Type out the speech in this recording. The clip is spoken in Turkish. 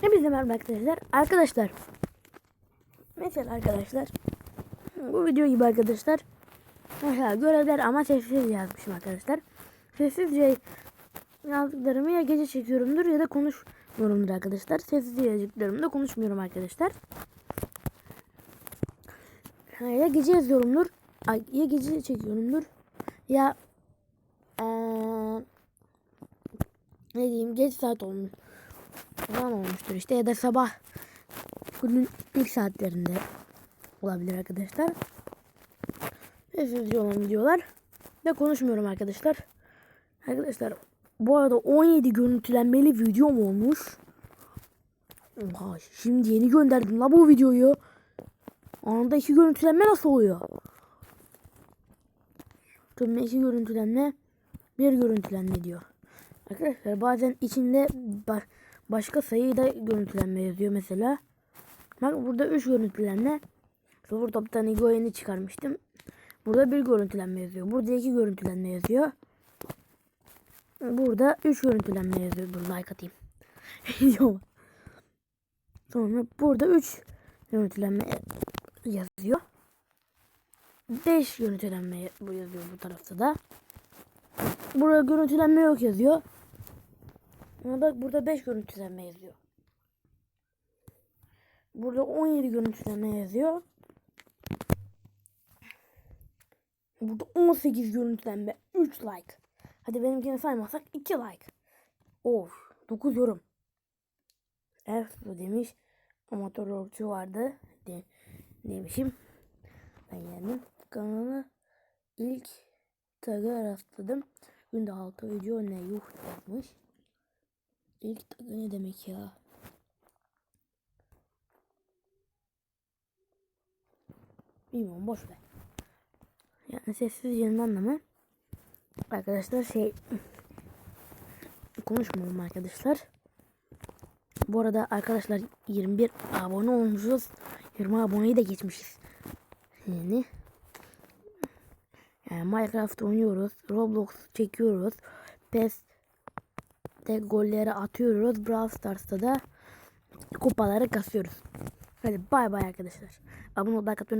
Hepinize merhaba arkadaşlar. Arkadaşlar. Mesela arkadaşlar. Bu video gibi arkadaşlar. Mesela görevler ama sessiz yazmışım arkadaşlar. Sessizce yazdıklarımı ya gece çekiyorumdur ya da konuşmuyorumdur arkadaşlar. Sessizce yazdıklarımda konuşmuyorum arkadaşlar. Ya gece yazıyorumdur. Ya gece çekiyorumdur. Ya eee, ne diyeyim geç saat olmuş falan olmuştur işte ya da sabah günün ilk saatlerinde olabilir arkadaşlar. Sessizce olan videolar ve konuşmuyorum arkadaşlar. Arkadaşlar bu arada 17 görüntülenmeli videom olmuş. Oha şimdi yeni gönderdim la bu videoyu. Anında iki görüntülenme nasıl oluyor? Tabii iki görüntülenme bir görüntülenme diyor. Arkadaşlar bazen içinde ba- başka sayı da görüntülenme yazıyor mesela. Bak burada 3 görüntülenme. Sıfır toptan yeni çıkarmıştım. Burada bir görüntülenme yazıyor. Burada iki görüntülenme yazıyor. Burada 3 görüntülenme yazıyor. Dur like atayım. Sonra burada 3 görüntülenme yazıyor. 5 görüntülenme bu yazıyor bu tarafta da. Burada görüntülenme yok yazıyor. Ama bak burada 5 görüntülenme yazıyor. Burada 17 görüntülenme yazıyor. Burada 18 görüntülenme 3 like. Hadi benimkini saymazsak 2 like. Of 9 yorum. Bu demiş. Amatör rockçu vardı. De, demişim. Ben geldim. Kanala ilk tag'a rastladım. Günde 6 video ne yuh yazmış. İlk tagı ne demek ya? Bilmiyorum boş ver. Yani sessiz yerin anlamı. Arkadaşlar şey konuşmuyorum arkadaşlar. Bu arada arkadaşlar 21 abone olmuşuz. 20 aboneyi de geçmişiz. Yani yani Minecraft oynuyoruz. Roblox çekiyoruz. PES de golleri atıyoruz. Brawl Stars'ta da kupaları kasıyoruz. Hadi bay bay arkadaşlar. Abone olmayı, like atmayı.